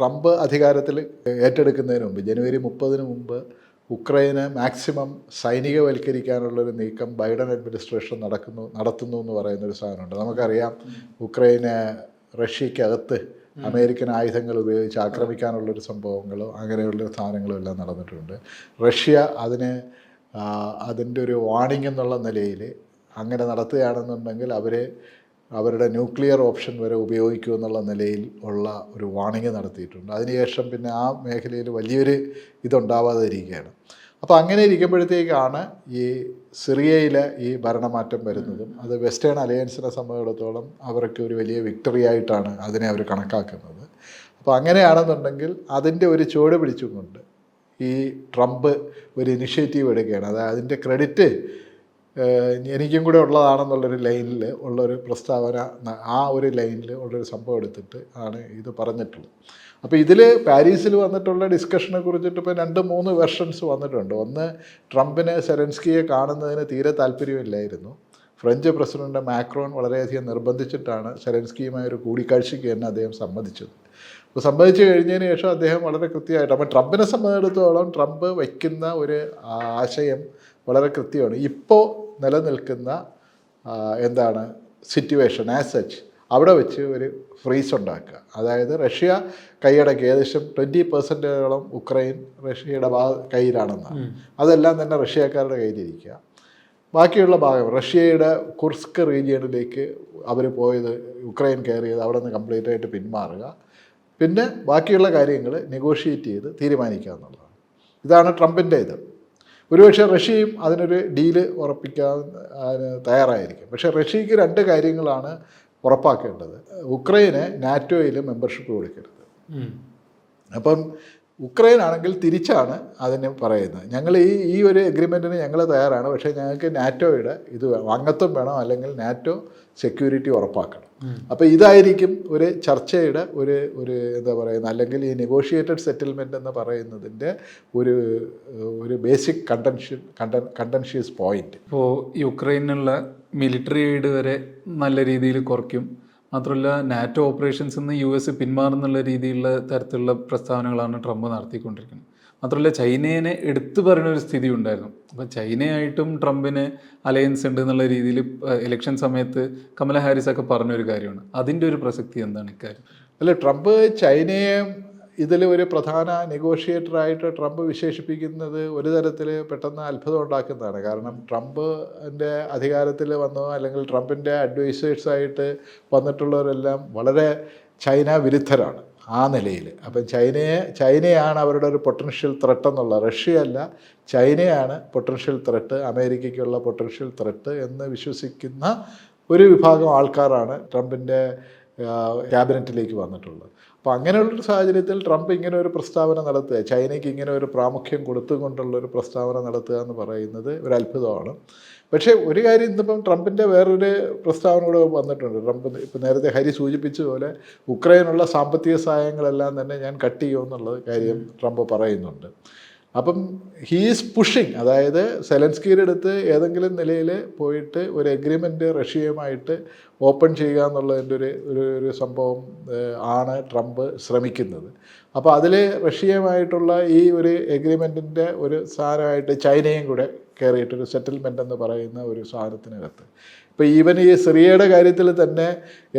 Trump അധികാരത്തിൽ ഏറ്റെടുക്കുന്നതിന് മുമ്പ് ജനുവരി മുപ്പതിന് മുമ്പ് ഉക്രൈന് മാക്സിമം സൈനികവൽക്കരിക്കാനുള്ളൊരു നീക്കം ബൈഡൻ അഡ്മിനിസ്ട്രേഷൻ നടക്കുന്നു നടത്തുന്നു എന്ന് പറയുന്ന ഒരു സാധനമുണ്ട്. നമുക്കറിയാം ഉക്രൈന് റഷ്യക്കകത്ത് അമേരിക്കൻ ആയുധങ്ങൾ ഉപയോഗിച്ച് ആക്രമിക്കാനുള്ളൊരു സംഭവങ്ങളോ അങ്ങനെയുള്ള സാധനങ്ങളും എല്ലാം നടന്നിട്ടുണ്ട്. റഷ്യ അതിന് അതിന്റെ ഒരു വാണിംഗ് എന്നുള്ള നിലയിൽ അങ്ങനെ നടത്തുകയാണെന്നുണ്ടെങ്കിൽ അവർ അവരുടെ ന്യൂക്ലിയർ ഓപ്ഷൻ വരെ ഉപയോഗിക്കൂ എന്നുള്ള നിലയിൽ ഉള്ള ഒരു വാണിംഗ് നടത്തിയിട്ടുണ്ട്. അതിനുശേഷം പിന്നെ ആ മേഖലയിൽ വലിയൊരു ഇതുണ്ടാവാതെ ഇരിക്കുകയാണ് അപ്പോൾ അങ്ങനെ ഇരിക്കുമ്പോഴത്തേക്കാണ് ഈ സിറിയയിലെ ഈ ഭരണമാറ്റം വരുന്നതും അത് വെസ്റ്റേൺ അലയൻസിനെ സംബന്ധിച്ചിടത്തോളം അവർക്ക് ഒരു വലിയ വിക്ടറി ആയിട്ടാണ് അതിനെ അവർ കണക്കാക്കുന്നത്. അപ്പോൾ അങ്ങനെയാണെന്നുണ്ടെങ്കിൽ അതിന്റെ ഒരു ചുവട് പിടിച്ചുകൊണ്ട് ഈ ട്രംപ് ഒരു ഇനിഷ്യേറ്റീവ് എടുക്കുകയാണ്. അതായത് അതിന്റെ ക്രെഡിറ്റ് എനിക്കും കൂടെ ഉള്ളതാണെന്നുള്ളൊരു ലൈനിൽ ഉള്ളൊരു പ്രസ്താവന ആ ഒരു ലൈനിൽ ഉള്ളൊരു സംഭവം എടുത്തിട്ട് ആണ് ഇത് പറഞ്ഞിട്ടുള്ളത്. അപ്പോൾ ഇതിൽ പാരീസിൽ വന്നിട്ടുള്ള ഡിസ്കഷനെ കുറിച്ചിട്ട് ഇപ്പോൾ രണ്ട് മൂന്ന് വെർഷൻസ് വന്നിട്ടുണ്ട്. ഒന്ന് ട്രംപിന് സെലൻസ്കിയെ കാണുന്നതിന് തീരെ താല്പര്യമില്ലായിരുന്നു. ഫ്രഞ്ച് പ്രസിഡന്റ് മാക്രോൺ വളരെയധികം നിർബന്ധിച്ചിട്ടാണ് സെലൻസ്കിയുമായ ഒരു കൂടിക്കാഴ്ചയ്ക്ക് തന്നെ അദ്ദേഹം സമ്മതിച്ചത്. അപ്പോൾ സമ്മതിച്ചു കഴിഞ്ഞതിന് ശേഷം അദ്ദേഹം വളരെ കൃത്യമായിട്ട് അപ്പോൾ ട്രംപിനെ സംബന്ധിച്ചിടത്തോളം ട്രംപ് വയ്ക്കുന്ന ഒരു ആശയം വളരെ കൃത്യമാണ്. ഇപ്പോൾ നിലനിൽക്കുന്ന എന്താണ് സിറ്റുവേഷൻ ആസ് സച്ച് അവിടെ വെച്ച് ഒരു ഫ്രീസ് ഉണ്ടാക്കുക. അതായത് റഷ്യ കൈയടക്കി ഏകദേശം ട്വന്റി പെർസെന്റോളം ഉക്രൈൻ റഷ്യയുടെ ഭാഗ കയ്യിലാണെന്ന് അതെല്ലാം തന്നെ റഷ്യക്കാരുടെ കയ്യിലിരിക്കുക. ബാക്കിയുള്ള ഭാഗം റഷ്യയുടെ കുർസ്ക് റീജിയണിലേക്ക് അവർ പോയത് ഉക്രൈൻ കയറിയത് അവിടെ നിന്ന് കംപ്ലീറ്റ് ആയിട്ട് പിന്മാറുക. പിന്നെ ബാക്കിയുള്ള കാര്യങ്ങൾ നെഗോഷിയേറ്റ് ചെയ്ത് തീരുമാനിക്കുക എന്നുള്ളതാണ്. ഇതാണ് ട്രംപിന്റെ ഇത്. ഒരുപക്ഷെ റഷ്യയും അതിനൊരു ഡീൽ ഉറപ്പിക്കാൻ തയ്യാറായിരിക്കും. പക്ഷേ റഷ്യക്ക് രണ്ട് കാര്യങ്ങളാണ് ഉറപ്പാക്കേണ്ടത്. ഉക്രൈന് നാറ്റോയിൽ മെമ്പർഷിപ്പ് കൊടുക്കരുത്. അപ്പം ഉക്രൈൻ ആണെങ്കിൽ തിരിച്ചാണ് അതിന് പറയുന്നത്. ഞങ്ങൾ ഈ ഈ ഒരു എഗ്രിമെന്റിന് ഞങ്ങൾ തയ്യാറാണ്. പക്ഷേ ഞങ്ങൾക്ക് നാറ്റോയുടെ ഇത്. അംഗത്വം വേണം അല്ലെങ്കിൽ നാറ്റോ സെക്യൂരിറ്റി ഉറപ്പാക്കണം. അപ്പോൾ ഇതായിരിക്കും ഒരു ചർച്ചയുടെ ഒരു ഒരു എന്താ പറയുന്നത്? അല്ലെങ്കിൽ ഈ നെഗോഷിയേറ്റഡ് സെറ്റിൽമെന്റ് എന്ന് പറയുന്നതിന്റെ ഒരു ഒരു ബേസിക് കണ്ടൻഷൻ കണ്ടൻ കണ്ടൻഷ്യസ് പോയിന്റ് ഇപ്പോൾ യുക്രൈനുള്ള മിലിറ്ററി എയ്ഡ് വരെ നല്ല രീതിയിൽ കുറയ്ക്കും. മാത്രമല്ല നാറ്റോ ഓപ്പറേഷൻസ് നിന്ന് യു എസ് പിന്മാറുന്നുള്ള രീതിയിലുള്ള തരത്തിലുള്ള പ്രസ്താവനകളാണ് ട്രംപ് നടത്തിക്കൊണ്ടിരിക്കുന്നത്. മാത്രമല്ല ചൈനയെ എടുത്തു പറയുന്ന ഒരു സ്ഥിതി ഉണ്ടായിരുന്നു. അപ്പോൾ ചൈനയായിട്ടും ട്രംപിന് അലയൻസ് ഉണ്ട് എന്നുള്ള രീതിയിൽ ഇലക്ഷൻ സമയത്ത് കമല ഹാരിസ് ഒക്കെ പറഞ്ഞൊരു കാര്യമാണ്. അതിന്റെ ഒരു പ്രസക്തി എന്താണ് ഇക്കാര്യം? അല്ല ട്രംപ് ചൈനയെ ഇതിൽ ഒരു പ്രധാന നെഗോഷിയേറ്ററായിട്ട് ട്രംപ് വിശേഷിപ്പിക്കുന്നത് ഒരു തരത്തിൽ പെട്ടെന്ന് അത്ഭുതം ഉണ്ടാക്കുന്നതാണ്. കാരണം ട്രംപിന്റെ അധികാരത്തിൽ വന്നോ അല്ലെങ്കിൽ ട്രംപിന്റെ അഡ്വൈസേഴ്സായിട്ട് വന്നിട്ടുള്ളവരെല്ലാം വളരെ ചൈന വിരുദ്ധരാണ് ആ നിലയിൽ അപ്പം ചൈനയെ ചൈനയാണ് അവരുടെ ഒരു പൊട്ടൻഷ്യൽ ത്രെട്ട് എന്നുള്ള റഷ്യ അല്ല ചൈനയാണ് പൊട്ടൻഷ്യൽ ത്രെട്ട് അമേരിക്കയ്ക്കുള്ള പൊട്ടൻഷ്യൽ ത്രെട്ട് എന്ന് വിശ്വസിക്കുന്ന ഒരു വിഭാഗം ആൾക്കാരാണ് ട്രംപിന്റെ ക്യാബിനറ്റിലേക്ക് വന്നിട്ടുള്ളത്. അപ്പോൾ അങ്ങനെയുള്ളൊരു സാഹചര്യത്തിൽ ട്രംപ് ഇങ്ങനെ ഒരു പ്രസ്താവന നടത്തുക ചൈനയ്ക്ക് ഇങ്ങനെ ഒരു പ്രാമുഖ്യം കൊടുത്തുകൊണ്ടുള്ള ഒരു പ്രസ്താവന നടത്തുക എന്ന് പറയുന്നത് ഒരു അത്ഭുതമാണ് പക്ഷേ ഒരു കാര്യം ഇന്നിപ്പം ട്രംപിന്റെ വേറൊരു പ്രസ്താവന കൂടെ വന്നിട്ടുണ്ട്. ട്രംപ് ഇപ്പം നേരത്തെ ഹരി സൂചിപ്പിച്ച പോലെ ഉക്രൈനുള്ള സാമ്പത്തിക സഹായങ്ങളെല്ലാം തന്നെ ഞാൻ കട്ട് ചെയ്യുമെന്നുള്ള കാര്യം ട്രംപ് പറയുന്നുണ്ട്. അപ്പം ഹീസ് പുഷിങ് അതായത് സെലൻസ്കിയുടെ അടുത്ത് ഏതെങ്കിലും നിലയിൽ പോയിട്ട് ഒരു എഗ്രിമെന്റ് റഷ്യയുമായിട്ട് ഓപ്പൺ ചെയ്യുക എന്നുള്ളതിന്റെ ഒരു ഒരു ഒരു സംഭവം ആണ് ട്രംപ് ശ്രമിക്കുന്നത്. അപ്പോൾ അതിൽ റഷ്യയുമായിട്ടുള്ള ഈ ഒരു എഗ്രിമെന്റിന്റെ ഒരു സാധനമായിട്ട് ചൈനയും കൂടെ കയറിയിട്ടൊരു സെറ്റിൽമെന്റ് എന്ന് പറയുന്ന ഒരു സാധനത്തിനകത്ത്. ഇപ്പോൾ ഈവൻ ഈ സിറിയയുടെ കാര്യത്തിൽ തന്നെ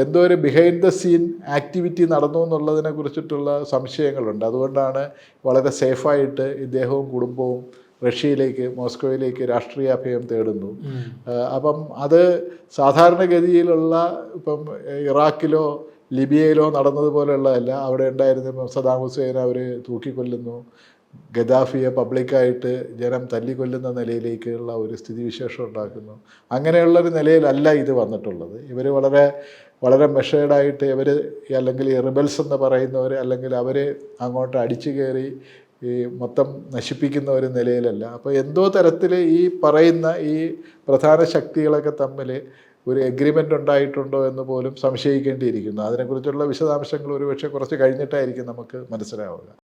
എന്തോ ഒരു ബിഹൈൻഡ് ദ സീൻ ആക്ടിവിറ്റി നടന്നു എന്നുള്ളതിനെ കുറിച്ചിട്ടുള്ള സംശയങ്ങളുണ്ട്. അതുകൊണ്ടാണ് വളരെ സേഫായിട്ട് ഇദ്ദേഹവും കുടുംബവും റഷ്യയിലേക്ക് മോസ്കോയിലേക്ക് രാഷ്ട്രീയ അഭയം തേടുന്നു അപ്പം അത് സാധാരണഗതിയിലുള്ള ഇപ്പം ഇറാഖിലോ ലിബിയയിലോ നടന്നതുപോലെയുള്ളതല്ല അവിടെ ഉണ്ടായിരുന്ന ഇപ്പം സദാം ഹുസൈൻ അവർ തൂക്കിക്കൊല്ലുന്നു. ഗദാഫിയെ പബ്ലിക്കായിട്ട് ജനം തല്ലിക്കൊല്ലുന്ന നിലയിലേക്കുള്ള ഒരു സ്ഥിതിവിശേഷം ഉണ്ടാക്കുന്നു. അങ്ങനെയുള്ളൊരു നിലയിലല്ല ഇത് വന്നിട്ടുള്ളത്. ഇവർ വളരെ വളരെ മെഷേർഡായിട്ട് ഇവർ അല്ലെങ്കിൽ റിബൽസ് എന്ന് പറയുന്നവർ അല്ലെങ്കിൽ അവർ അങ്ങോട്ട് അടിച്ചു കയറി ഈ മൊത്തം നശിപ്പിക്കുന്ന ഒരു നിലയിലല്ല. അപ്പോൾ എന്തോ തരത്തിൽ ഈ പറയുന്ന ഈ പ്രധാന ശക്തികളൊക്കെ തമ്മിൽ ഒരു എഗ്രിമെന്റ് ഉണ്ടായിട്ടുണ്ടോ എന്ന് പോലും സംശയിക്കേണ്ടിയിരിക്കുന്നു. അതിനെക്കുറിച്ചുള്ള വിശദാംശങ്ങൾ ഒരുപക്ഷെ കുറച്ച് കഴിഞ്ഞിട്ടായിരിക്കും നമുക്ക് മനസ്സിലാവുക.